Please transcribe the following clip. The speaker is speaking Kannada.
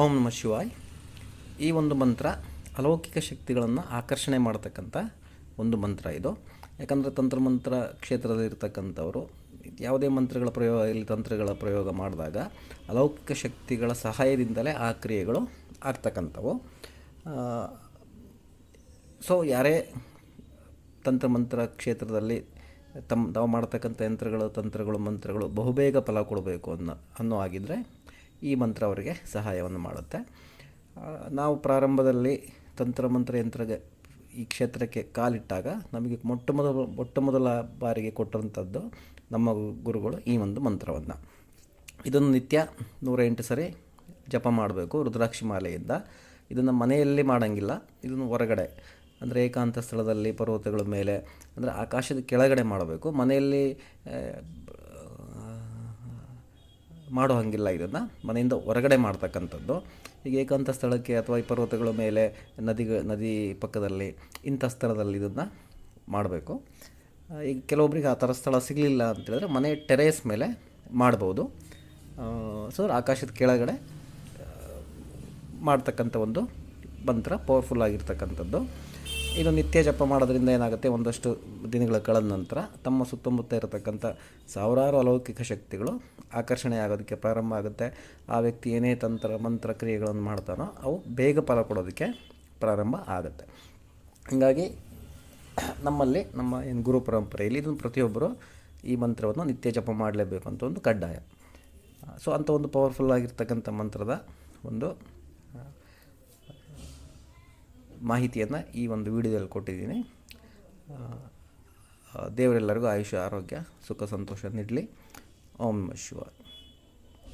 ಓಂ ನಮ ಶಿವಾಯ್. ಈ ಒಂದು ಮಂತ್ರ ಅಲೌಕಿಕ ಶಕ್ತಿಗಳನ್ನು ಆಕರ್ಷಣೆ ಮಾಡ್ತಕ್ಕಂಥ ಒಂದು ಮಂತ್ರ ಇದು. ಯಾಕಂದರೆ ತಂತ್ರಮಂತ್ರ ಕ್ಷೇತ್ರದಲ್ಲಿರ್ತಕ್ಕಂಥವರು ಯಾವುದೇ ಮಂತ್ರಗಳ ಪ್ರಯೋಗ ಇಲ್ಲಿ ತಂತ್ರಗಳ ಪ್ರಯೋಗ ಮಾಡಿದಾಗ ಅಲೌಕಿಕ ಶಕ್ತಿಗಳ ಸಹಾಯದಿಂದಲೇ ಆ ಕ್ರಿಯೆಗಳು ಆಗ್ತಕ್ಕಂಥವು. ಸೊ ಯಾರೇ ತಂತ್ರಮಂತ್ರ ಕ್ಷೇತ್ರದಲ್ಲಿ ತಮ್ಮ, ತಾವು ಮಾಡ್ತಕ್ಕಂಥ ಯಂತ್ರಗಳು, ತಂತ್ರಗಳು, ಮಂತ್ರಗಳು ಬಹುಬೇಗ ಫಲ ಕೊಡಬೇಕು ಅನ್ನೋ ಅನ್ನೋ ಆಗಿದ್ದರೆ ಈ ಮಂತ್ರ ಅವರಿಗೆ ಸಹಾಯವನ್ನು ಮಾಡುತ್ತೆ. ನಾವು ಪ್ರಾರಂಭದಲ್ಲಿ ತಂತ್ರ ಮಂತ್ರ ಯಂತ್ರ ಈ ಕ್ಷೇತ್ರಕ್ಕೆ ಕಾಲಿಟ್ಟಾಗ ನಮಗೆ ಮೊಟ್ಟ ಮೊದಲ ಮೊಟ್ಟ ಮೊದಲ ಬಾರಿಗೆ ಕೊಟ್ಟಂಥದ್ದು ನಮ್ಮ ಗುರುಗಳು ಈ ಒಂದು ಮಂತ್ರವನ್ನು. ಇದನ್ನು ನಿತ್ಯ ನೂರ ಎಂಟು ಸರಿ ಜಪ ಮಾಡಬೇಕು ರುದ್ರಾಕ್ಷಿ ಮಾಲೆಯಿಂದ. ಇದನ್ನು ಮನೆಯಲ್ಲಿ ಮಾಡೋಂಗಿಲ್ಲ, ಇದನ್ನು ಹೊರಗಡೆ, ಅಂದರೆ ಏಕಾಂತ ಸ್ಥಳದಲ್ಲಿ ಪರ್ವತಗಳ ಮೇಲೆ, ಅಂದರೆ ಆಕಾಶದ ಕೆಳಗಡೆ ಮಾಡಬೇಕು. ಮನೆಯಲ್ಲಿ ಮಾಡೋ ಹಾಗಿಲ್ಲ ಇದನ್ನು. ಮನೆಯಿಂದ ಹೊರಗಡೆ ಮಾಡ್ತಕ್ಕಂಥದ್ದು. ಈಗ ಏಕಾಂತ ಸ್ಥಳಕ್ಕೆ ಅಥವಾ ಈ ಪರ್ವತಗಳ ಮೇಲೆ ನದಿ ನದಿ ಪಕ್ಕದಲ್ಲಿ ಇಂಥ ಸ್ಥಳದಲ್ಲಿ ಇದನ್ನು ಮಾಡಬೇಕು. ಈಗ ಕೆಲವೊಬ್ಬರಿಗೆ ಆ ಥರ ಸ್ಥಳ ಸಿಗಲಿಲ್ಲ ಅಂತೇಳಿದ್ರೆ ಮನೆ ಟೆರೇಸ್ ಮೇಲೆ ಮಾಡ್ಬೋದು. ಸೊ ಆಕಾಶದ ಕೆಳಗಡೆ ಮಾಡ್ತಕ್ಕಂಥ ಒಂದು ಮಂತ್ರ ಪವರ್ಫುಲ್ ಆಗಿರ್ತಕ್ಕಂಥದ್ದು. ಇದು ನಿತ್ಯ ಜಪ ಮಾಡೋದ್ರಿಂದ ಏನಾಗುತ್ತೆ? ಒಂದಷ್ಟು ದಿನಗಳ ಕಳೆದ ನಂತರ ತಮ್ಮ ಸುತ್ತಮುತ್ತ ಇರತಕ್ಕಂಥ ಸಾವಿರಾರು ಅಲೌಕಿಕ ಶಕ್ತಿಗಳು ಆಕರ್ಷಣೆ ಆಗೋದಕ್ಕೆ ಪ್ರಾರಂಭ ಆಗುತ್ತೆ. ಆ ವ್ಯಕ್ತಿ ಏನೇ ತಂತ್ರ, ಮಂತ್ರ, ಕ್ರಿಯೆಗಳನ್ನು ಮಾಡ್ತಾನೋ ಅವು ಬೇಗ ಫಲ ಕೊಡೋದಕ್ಕೆ ಪ್ರಾರಂಭ ಆಗುತ್ತೆ. ಹೀಗಾಗಿ ನಮ್ಮಲ್ಲಿ ನಮ್ಮ ಏನು ಗುರು ಪರಂಪರೆಯಲ್ಲಿ ಇದನ್ನು ಪ್ರತಿಯೊಬ್ಬರು ಈ ಮಂತ್ರವನ್ನು ನಿತ್ಯ ಜಪ ಮಾಡಲೇಬೇಕು ಅಂತ ಒಂದು ಕಡ್ಡಾಯ. ಸೊ, ಅಂಥ ಒಂದು ಪವರ್ಫುಲ್ ಆಗಿರ್ತಕ್ಕಂಥ ಮಂತ್ರದ ಒಂದು ಮಾಹಿತಿಯನ್ನು ಈ ಒಂದು ವಿಡಿಯೋದಲ್ಲಿ ಕೊಟ್ಟಿದ್ದೀನಿ. ದೇವರೆಲ್ಲರಿಗೂ ಆಯುಷ್ಯ ಆರೋಗ್ಯ ಸುಖ ಸಂತೋಷ ನೀಡಲಿ. ಓಂ ಶಿವಾಯ.